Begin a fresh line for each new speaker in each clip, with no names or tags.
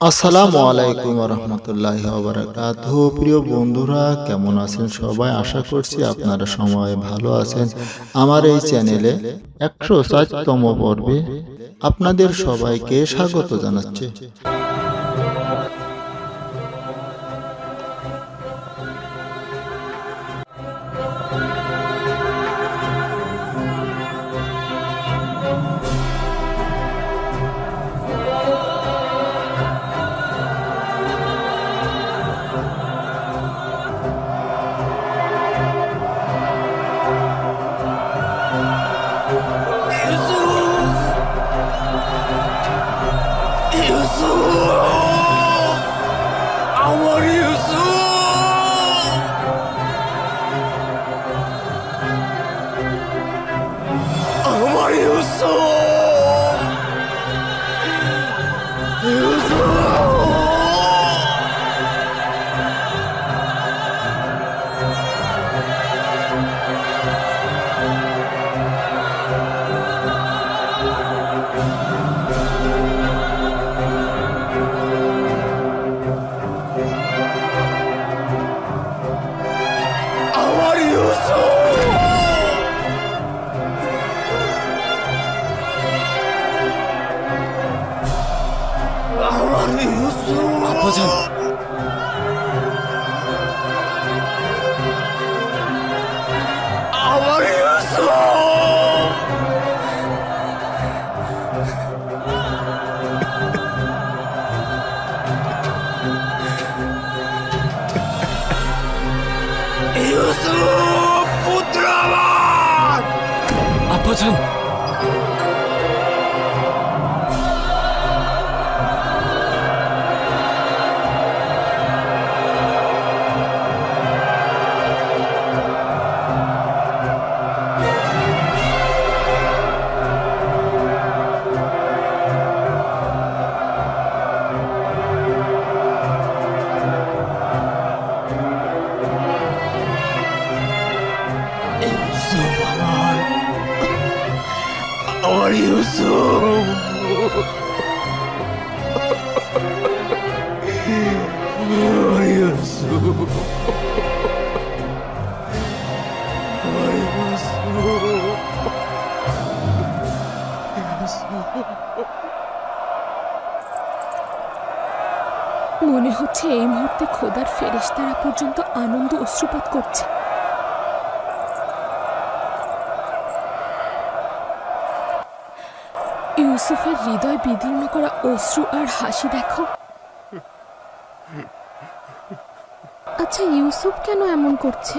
আসসালামু আলাইকুম রহমতুল্লাহ বারাকাত প্রিয় বন্ধুরা কেমন আছেন সবাই? আশা করছি আপনারা সময় ভালো আছেন। আমার এই চ্যানেলে একশো সাততম পর্বে আপনাদের সবাইকে স্বাগত জানাচ্ছি।
ইউসুফ আমার ইউসুফ
মনে হচ্ছে এই মুহূর্তে খোদার ফেরেশতারা পর্যন্ত আনন্দ অশ্রুপাত করছে। ইউসুফের হৃদয় বিদীর্ণ করা অশ্রু আর হাসি দেখো। আচ্ছা ইউসুফ কেন এমন করছে?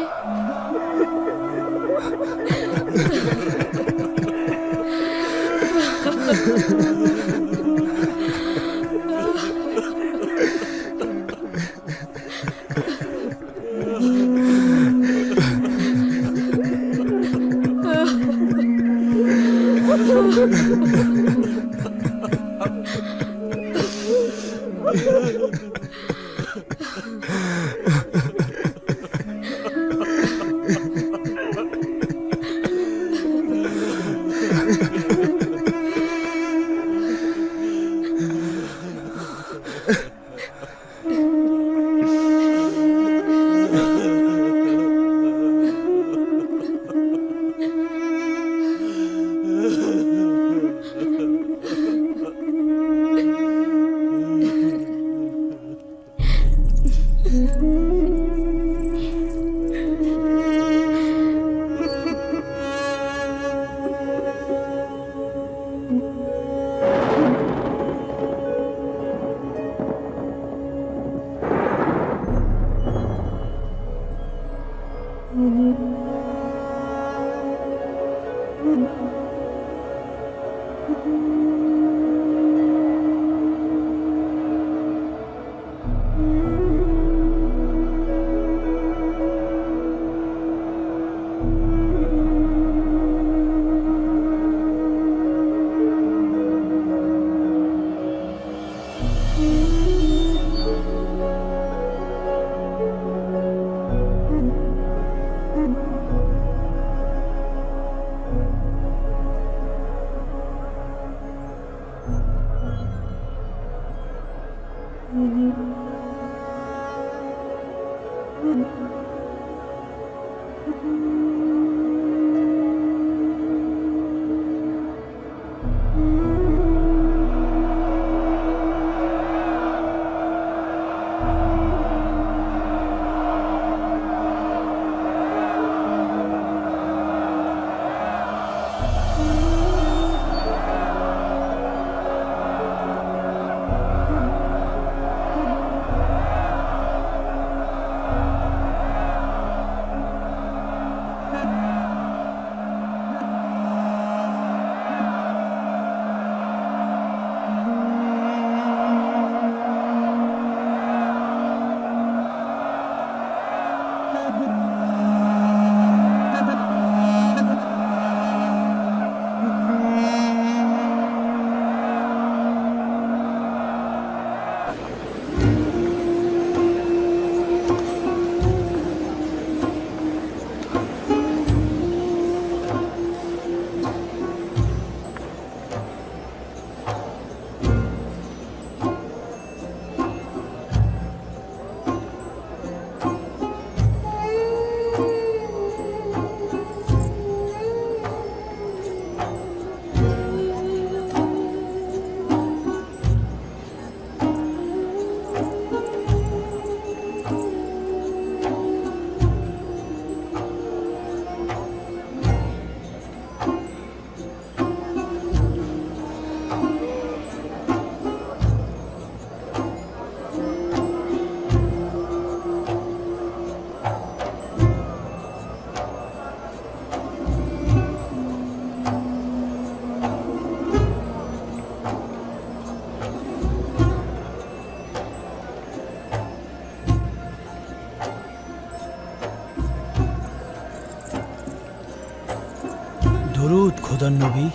খোদার নবী?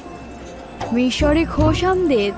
মিশরে খোশামদেদ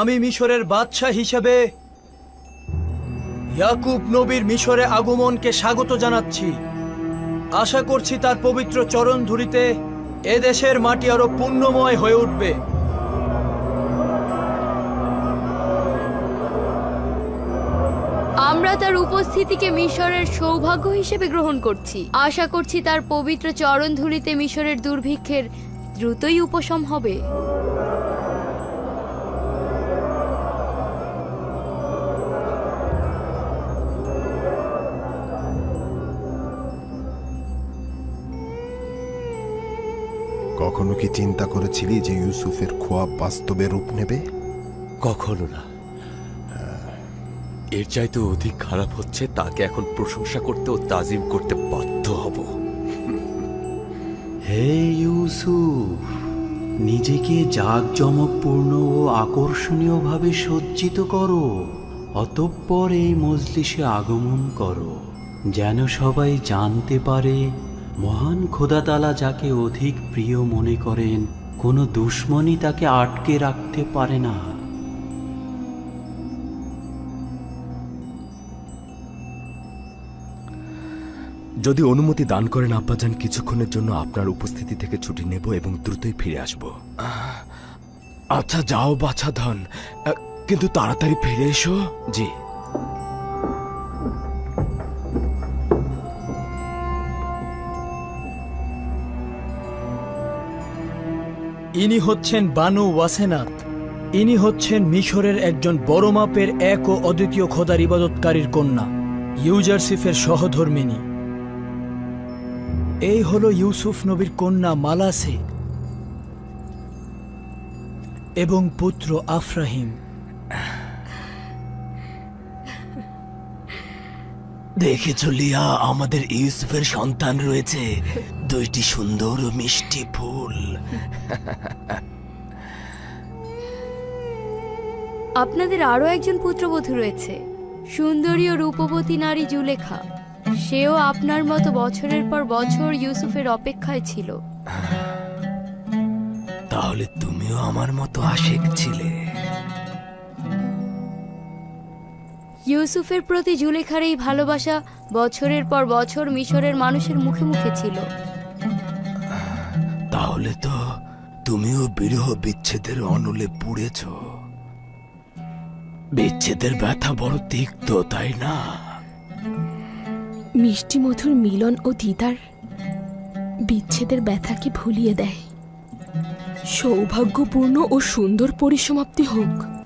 আমি মিশরের বাদশাহ হিসেবে ইয়াকুব নবীর মিশরে আগমনকে স্বাগত জানাচ্ছি। আশা করছি তার পবিত্র চরণ ধুরিতে এদেশের মাটি আরও পুণ্যময় হয়ে উঠবে।
আমরা তার উপস্থিতিকে মিশরের সৌভাগ্য হিসেবে গ্রহণ করছি। আশা করছি তার পবিত্র চরণ ধুলিতে মিশরের দুর্ভিক্ষের দ্রুতই উপশম হবে।
কি চিন্তা করেছিলি যে ইউসুফের খোয়াব বাস্তবে রূপ নেবে?
কখনো না। এর চাইতে অধিক খারাপ হচ্ছে তাকে এখন প্রশংসা করতে ও তাজিম করতে বাধ্য হব।
হে ইউসুফ নিজেকে জাঁকজমকপূর্ণ ও আকর্ষণীয়ভাবে সজ্জিত করো অতঃপর এই মজলিসে আগমন করো যেন সবাই জানতে পারে মহান খোদাতালা যাকে অধিক প্রিয় মনে করেন কোনো দুশ্মনই তাকে আটকে রাখতে পারে না।
যদি অনুমতি দান করেন আব্বাজান কিছুক্ষণের জন্য আপনার উপস্থিতি থেকে ছুটি নেব এবং দ্রুতই ফিরে আসব। আচ্ছা যাও বাছা ধন। কিন্তু তাড়াতাড়ি ফিরে এসো। জি।
ইনি হচ্ছেন বানু ওয়াসেনাত। ইনি হচ্ছেন মিশরের একজন বড় মাপের এক ও অদ্বিতীয় খোদার ইবাদতকারীর কন্যা, ইউজারসিফের সহধর্মিনী এই হলো ইউসুফ নবীর কন্যা মালাসে এবং পুত্র আফরাহিম।
দেখেছ লিয়া, আমাদের ইউসুফের সন্তান রয়েছে।
দুইটি সুন্দর মিষ্টি ফুল।
আপনাদের আরও একজন পুত্রবধূ রয়েছে। সুন্দরী ও রূপবতী নারী জুলেখা। সেও আপনার মতো বছরের পর বছর ইউসুফের অপেক্ষায় ছিল।
তাহলে তুমিও আমার মতো আশেক ছিলে।
ইউসুফের প্রতি জুলেখার এই ভালোবাসা বছরের পর বছর মিশরের মানুষের মুখে মুখে ছিল।
তাহলে তো তুমিও বিরহ বিচ্ছেদের অনলে পুড়েছ। বিচ্ছেদের ব্যথা বড় তিক্ত, তাই না?
মিষ্টি মধুর মিলন ও দিদার বিচ্ছেদের ব্যথাকে ভুলিয়ে দেয়। সৌভাগ্যপূর্ণ ও সুন্দর পরিসমাপ্তি হোক।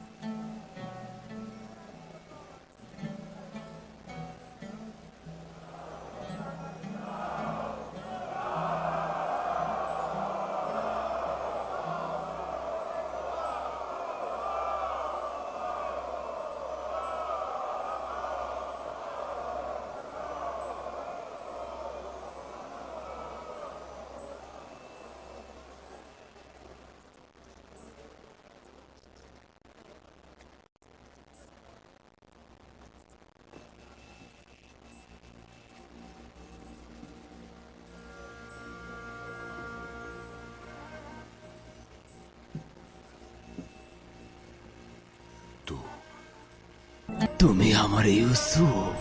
তুমি আমার ইউসুফ।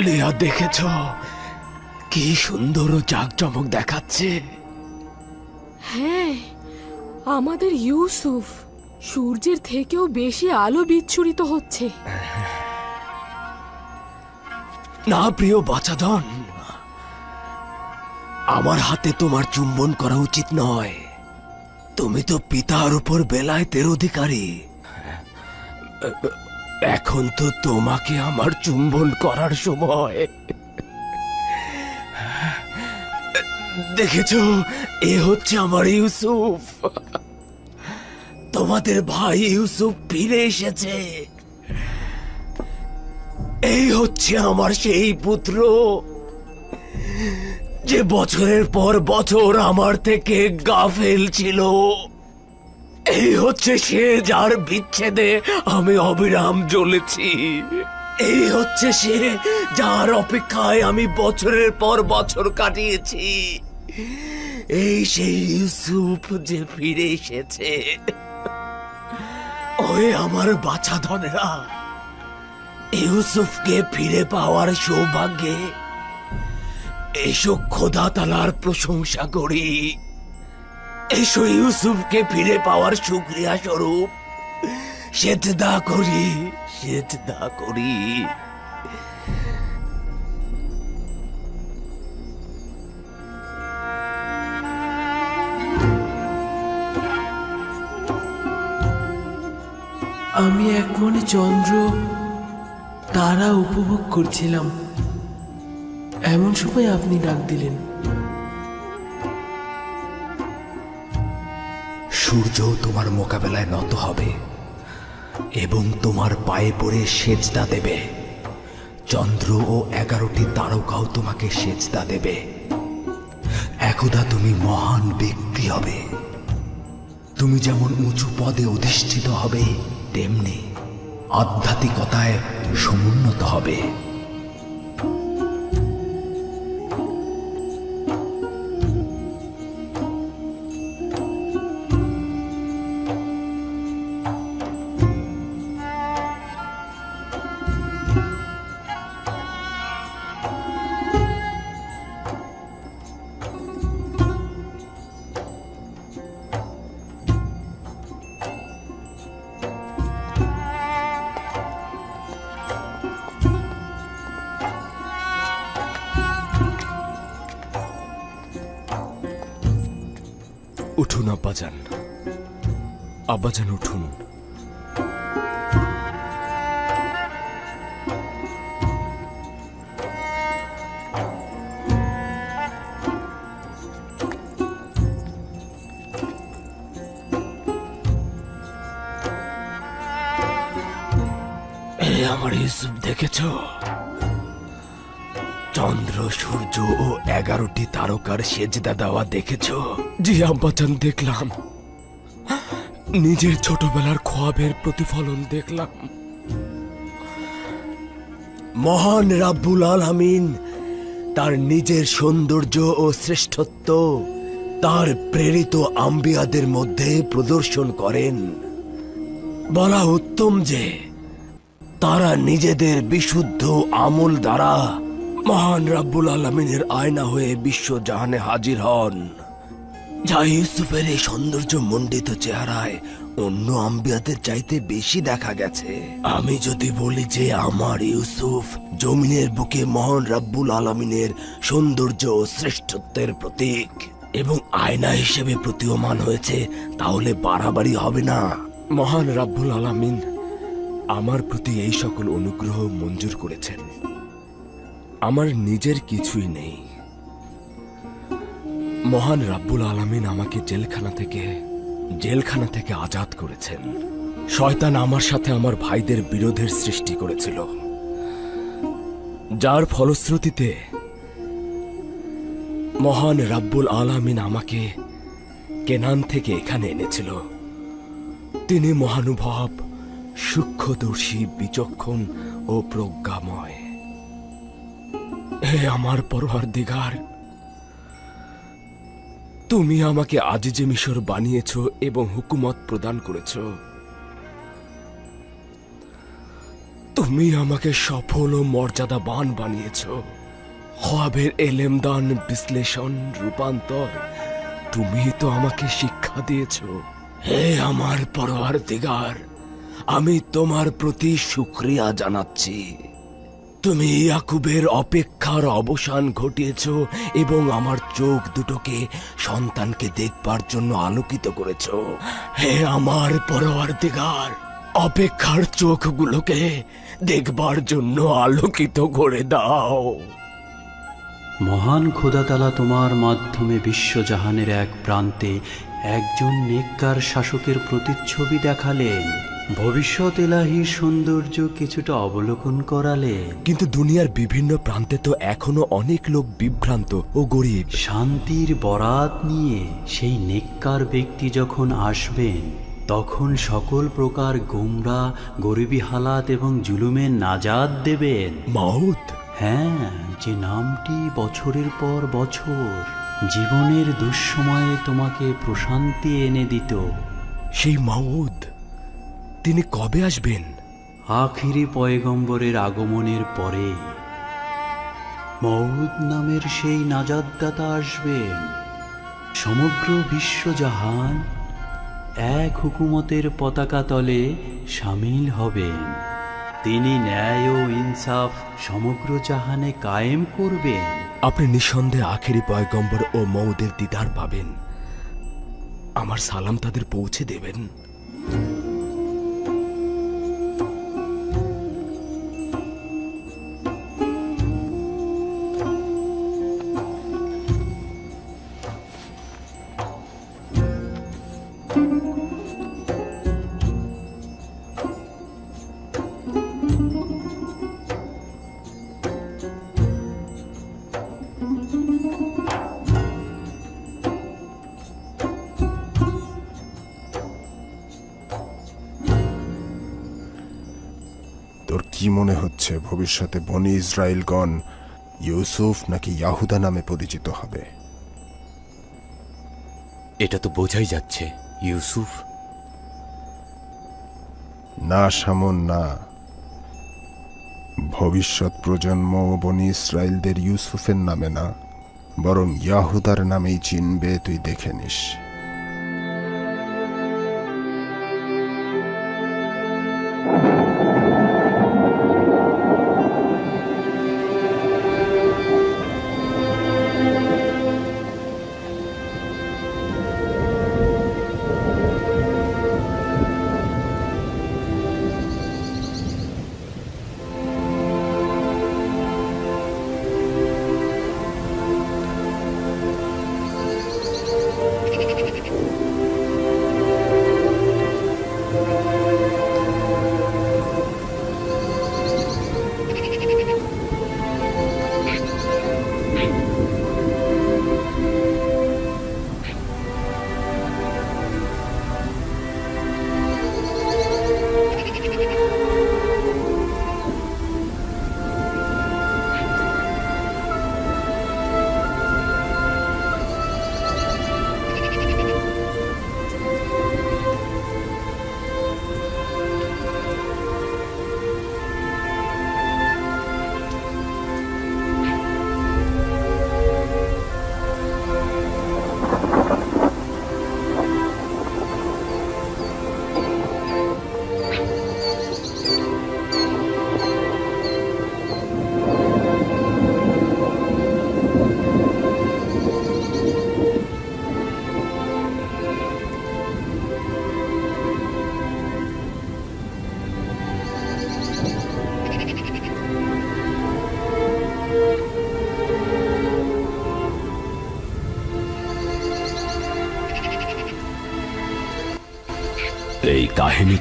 লিয়া দেখেছ? কি সুন্দর ও জাকজমক দেখাচ্ছে।
হ্যাঁ আমাদের ইউসুফ সূর্যের থেকেও বেশি আলো বিচ্ছুরিত হচ্ছে।
না প্রিয় বাচাধন আমার হাতে তোমার চুম্বন করা উচিত নয়। তুমি তো পিতার উপর বেলায়েতের অধিকারী। এখন তো তোমাকে আমার চুম্বন করার সময়। দেখেছ, এ হচ্ছে আমার ইউসুফ। তোমাদের ভাই ইউসুফ ফিরে এসেছে। এই হচ্ছে আমার সেই পুত্র, যে বছরের পর বছর আমার থেকে গাফেল ছিল। এই হচ্ছে সে যার বিচ্ছেদে আমি অবিরাম জ্বলেছি। এই হচ্ছে সে যার অপেক্ষায় আমি বছরের পর বছর কাটিয়েছি। এই সেই ইউসুফ যে ফিরে এসেছে। ওই আমার বাছা ধনেরা, ইউসুফকে ফিরে পাওয়ার সৌভাগ্যে এসো খোদা তালার প্রশংসা করি। এসো ইউসুফকে ফিরে পাওয়ার শুক্রিয়া স্বরূপ। করি করি।
আমি এক মনে চন্দ্র তারা উপভোগ করছিলাম। এমন সময় আপনি ডাক দিলেন।
সূর্য তোমার মোকাবেলায় নত হবে এবং তোমার পায়ে পড়ে সেজদা দেবে। চন্দ্র ও এগারোটি তারকাও তোমাকে সেজদা দেবে। একদা তুমি মহান ব্যক্তি হবে। তুমি যেমন উঁচু পদে অধিষ্ঠিত হবে, তেমনি আধ্যাত্মিকতায় সমুন্নত হবে। ইউসুফ দেখেছ? চন্দ্র সূর্য ও এগারোটি তারকার সেজদা দেওয়া দেখেছ? জি আব্বাচান দেখলাম। নিজের ছোটবেলার খোয়াবের প্রতিফলন দেখলাম। মহান রাব্বুল আলামিন তার নিজের সৌন্দর্য ও শ্রেষ্ঠত্ব তার প্রেরিত আম্বিয়াদের মধ্যে প্রদর্শন করেন। বলা উত্তম যে তারা নিজেদের বিশুদ্ধ আমল দ্বারা মহান রাব্বুল আলমিনের আয়না হয়ে বিশ্ব জাহানে হাজির হন। যা ইউসুফের এই সৌন্দর্য মণ্ডিত চেহারায় অন্য আম্বিয়াদের চাইতে বেশি দেখা গেছে। আমি যদি বলি যে আমার ইউসুফ জমিনের বুকে মহান রাব্বুল আলমিনের সৌন্দর্য ও শ্রেষ্ঠত্বের প্রতীক এবং আয়না হিসেবে প্রতীয়মান হয়েছে, তাহলে বাড়াবাড়ি হবে না। মহান রাব্বুল আলামিন আমার প্রতি এই সকল অনুগ্রহ মঞ্জুর করেছেন। আমার নিজের কিছুই নেই। মহান রাব্বুল আলামিন আমাকে জেলখানা থেকে জেলখানা থেকে আজাদ করেছেন। শয়তান আমার সাথে আমার ভাইদের বিরোধের সৃষ্টি করেছিল। যার ফলশ্রুতিতে মহান রাব্বুল আলামিন আমাকে কেনান থেকে এখানে এনেছিল। তিনি মহানুভব সূক্ষ্মদর্শী, বিচক্ষণ ও প্রজ্ঞাময়। হে আমার পরহার দিগার তুমি আমাকে আজিজে মিশর বানিয়েছ এবং হুকুমত প্রদান করেছ। তুমি আমাকে সফল ও মর্যাদাবান বানিয়েছ। খোয়াবের এলেমদান বিশ্লেষণ রূপান্তর, তুমি তো আমাকে শিক্ষা দিয়েছ। হে আমার পরহার দিগার আমি তোমার প্রতি শুক্রিয়া জানাচ্ছি। তুমি ইয়াকুবের অপেক্ষার অবসান ঘটিয়েছ এবং আমার চোখ দুটোকে সন্তানকে দেখবার জন্য আলোকিত করেছ। হে আমার পরোয়ার দিগার অপেক্ষার চোখগুলোকে দেখবার জন্য আলোকিত করে দাও।
মহান খোদাতালা তোমার মাধ্যমে বিশ্বজাহানের এক প্রান্তে একজন নেককার শাসকের প্রতিচ্ছবি দেখালেন। ভবিষ্যৎ এলাহির সৌন্দর্য কিছুটা অবলোকন করালেন
কিন্তু দুনিয়ার বিভিন্ন প্রান্তে তো এখনও অনেক লোক বিভ্রান্ত ও গরিব।
শান্তির বরাত নিয়ে সেই নেককার ব্যক্তি যখন আসবেন তখন সকল প্রকার গোমরা গরিবী হালাত এবং জুলুমের নাজাদ দেবেন।
মাউত?
হ্যাঁ যে নামটি বছরের পর বছর জীবনের দুঃসময়ে তোমাকে প্রশান্তি এনে দিত।
সেই মাউদ তিনি কবে আসবেন?
আখিরি পয়গম্বরের আগমনের পরে। মৌদ নামের সেই নাজাদদাতা আসবেন। সমগ্র বিশ্বজাহান এক হুকুমতের পতাকা তলে সামিল হবেন। তিনি ন্যায় ও ইনসাফ সমগ্র জাহানে কায়েম করবেন।
আপনি নিঃসন্দেহে আখেরি পয়গম্বর ও মৌদের দিদার পাবেন। আমার সালাম তাদের পৌঁছে দেবেন।
কি মনে হচ্ছে ভবিষ্যতে বনি ইসরায়েলগণ ইউসুফ নাকি ইয়াহুদা নামে পরিচিত হবে?
এটা তো বোঝাই যাচ্ছে ইউসুফ।
না সামন না। ভবিষ্যৎ প্রজন্ম ও বনি ইসরায়েলদের ইউসুফের নামে না বরং ইয়াহুদার নামেই চিনবে তুই দেখে নিস।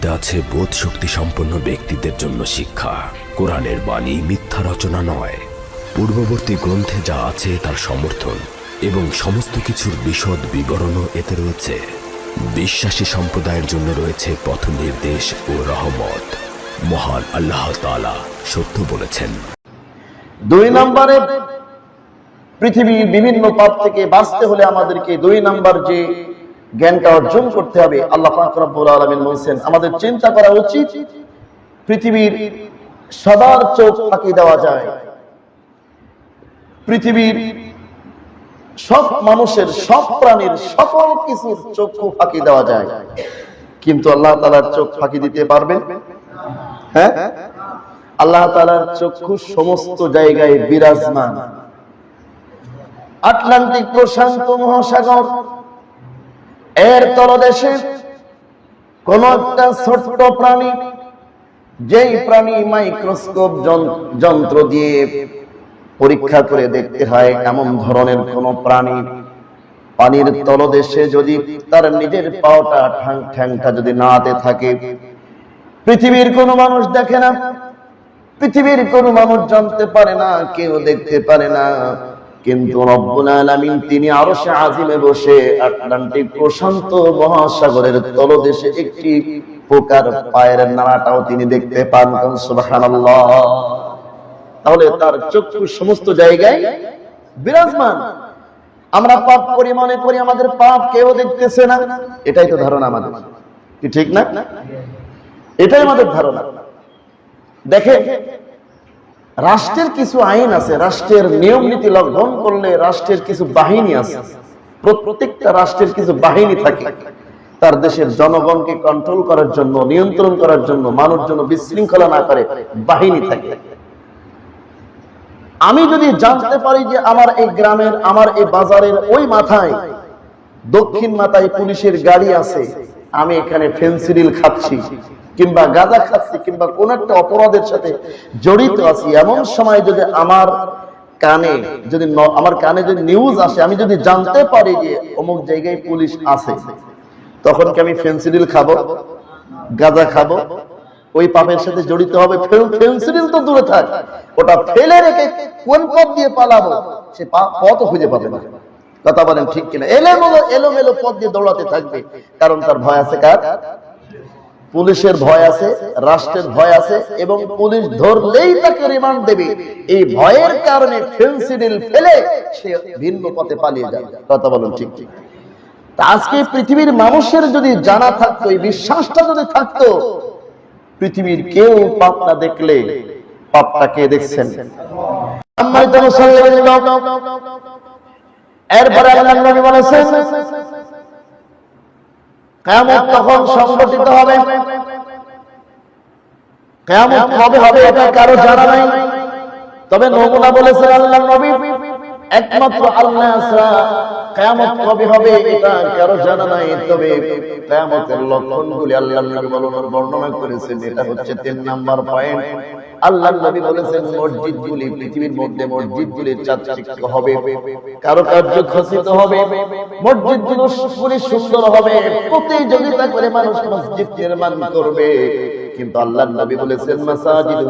কাহিনীতে আছে বোধ শক্তি সম্পন্ন ব্যক্তিদের জন্য শিক্ষা। কোরআনের বাণী মিথ্যা রচনা নয়। পূর্ববর্তী গ্রন্থে যা আছে তার সমর্থন এবং সমস্ত কিছুর বিশদ বিবরণও এতে রয়েছে। বিশ্বাসী সম্প্রদায়ের জন্য রয়েছে পথ নির্দেশ ও রহমত। মহান আল্লাহ তাআলা সত্য বলেছেন।
দুই নম্বরে, পৃথিবীর বিভিন্ন পাপ থেকে বাঁচতে হলে আমাদেরকে দুই নাম্বার যে জ্ঞানটা অর্জন করতে হবে। আল্লাহ পাক রব্বুল আলামিন বলছেন, আমাদের চিন্তা করা উচিত পৃথিবীর সবার চোখ ফাঁকি দেওয়া যায়। পৃথিবীর সব মানুষের, সব প্রাণীর, সকল কিছুর চক্ষু ফাঁকি দেওয়া যায়। কিন্তু আল্লাহ তালার চোখ ফাঁকি দিতে পারবেন হ্যাঁ? আল্লাহ তালার চক্ষু সমস্ত জায়গায় বিরাজমান। আটলান্টিক প্রশান্ত মহাসাগর এর তলদেশে কোন একটা ছোট্ট প্রাণী, যেই প্রাণী মাইক্রোস্কোপ যন্ত্র দিয়ে পরীক্ষা করে দেখতে হয়, এমন ধরনের কোন প্রাণী। পানির তলদেশে যদি তার নিজের পাওটা ঠ্যাং, ঠ্যাংটা যদি নাতে থাকে, পৃথিবীর কোন মানুষ দেখে না, পৃথিবীর কোন মানুষ জানতে পারে না, কেউ দেখতে পারে না। কিন্তু রব্বুল আলামিন তিনি আরশে আজিমে বসে আটলান্টিক প্রশান্ত মহাসাগরের তলদেশে একটি পোকার পায়ের নাড়াটাও তিনি দেখতে পান। সুবহানাল্লাহ। তাহলে তার চক্ষু সমস্ত জায়গায় বিরাজমান। আমরা পাপ করি, মনে করি, আমাদের পাপ কেউ দেখতেছে না। এটাই তো ধারণা আমাদের। ঠিক না? এটাই আমাদের ধারণা। দেখেন রাষ্ট্রের কিছু আইন আছে, রাষ্ট্রের নিয়ম নীতি লঙ্ঘন করলে রাষ্ট্রের কিছু বাহিনী আছে। প্রত্যেকটা রাষ্ট্রের কিছু বাহিনী থাকে। তার দেশের জনগণকে কন্ট্রোল করার জন্য, নিয়ন্ত্রণ করার জন্য, মানুষ যেন বিশৃঙ্খলা না করে, বাহিনী থাকে। আমি যদি জানতে পারি যে আমার এই গ্রামের, আমার এই বাজারের ওই মাথায় দক্ষিণ মাথায় পুলিশের গাড়ি আছে, আমি এখানে ফেন্সিডিল খাচ্ছি। কিংবা গাঁজা খাচ্ছি কিংবা কোন একটা অপরাধের সাথে জড়িত আছি, এমন সময় যদি আমার কানে যদি আমার কানে যদি নিউজ আসে, আমি যদি জানতে পারি যে অমুক জায়গায় পুলিশ আছে, তখন কি আমি ফেন্সিডিল খাব? গাঁজা খাব? ওই পাপের সাথে জড়িত হবে? ফেন্সিডিল তো দূরে থাক। ওটা ফেলে রেখে কোন পথ দিয়ে পালাবো? সে পা- পথও খুঁজে পাবে না। কথা বলেন ঠিক কিনা? এলোমেলো এলোমেলো পথ দিয়ে দৌড়াতে থাকবে। কারণ তার ভয় আছে কার? পুলিশের ভয় আছে, রাষ্ট্রের ভয় আছে এবং পুলিশ ধরলেই তাকে রিমান্ড দেবে। এই ভয়ের কারণে ফেন্সিডিল ফেলে সে ভিন্ন পথে পালিয়ে যায়। কথা বলুন ঠিক। ঠিক আজকে পৃথিবীর মানুষের যদি জানা থাকতো, এই বিশ্বাসটা যদি থাকতো, পৃথিবীর কেউ পাপ না দেখলে পাপটা কে দেখছেন? এরপরে আল্লাহ নবী বলেছেন কেমন তখন সংগঠিত হবে। কেমন কবে হবে এটা কারও জানা নাই। তবে নমুনা বলেছেন আল্লাহ নবী। একমাত্র আল্লাহ ছাড়া কবে হবে এটা কারও জানা নাই। তবে লক্ষণগুলি আল্লাহ নবী বর্ণনা- বর্ণনা করেছেন এটা হচ্ছে তিন নাম্বার পয়েন্ট আল্লাহ নবী বলেছেন মসজিদগুলি পৃথিবীর মধ্যে মসজিদগুলি চাকচিক্য হবে কারও কার্য খচিত হবে মসজিদগুলো পুরি সুন্দর হবে প্রতিযোগিতা করে মানুষ মসজিদ নির্মাণ করবে। কিন্তু আল্লাহ নবী বলেছেন মাসাজিদ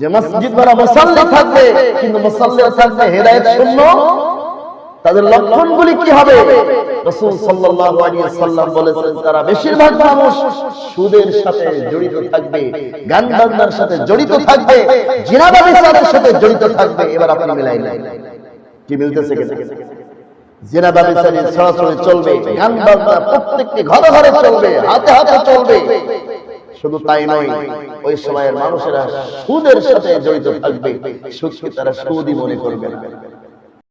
যে মসজিদ মুসাল্লি থাকবে, কিন্তু থাকবে শূন্য। তাদের কি হবে? সাল্লাম বলেছেন, তারা বেশিরভাগ মানুষ সুদের সাথে জড়িত থাকবে গান সাথে জড়িত থাকবে সাথে জড়িত থাকবে। এবার আপনি মিলাই নাই কি মিলতেছে চলবে প্রত্যেকটি ঘরে ঘরে চলবে, হাতে হাতে চলবে। শুধু তাই নয়, ওই সময়ের মানুষেরা সুদের সাথে জড়িত থাকবে, সুদকে তারা সুদই মনে করবে।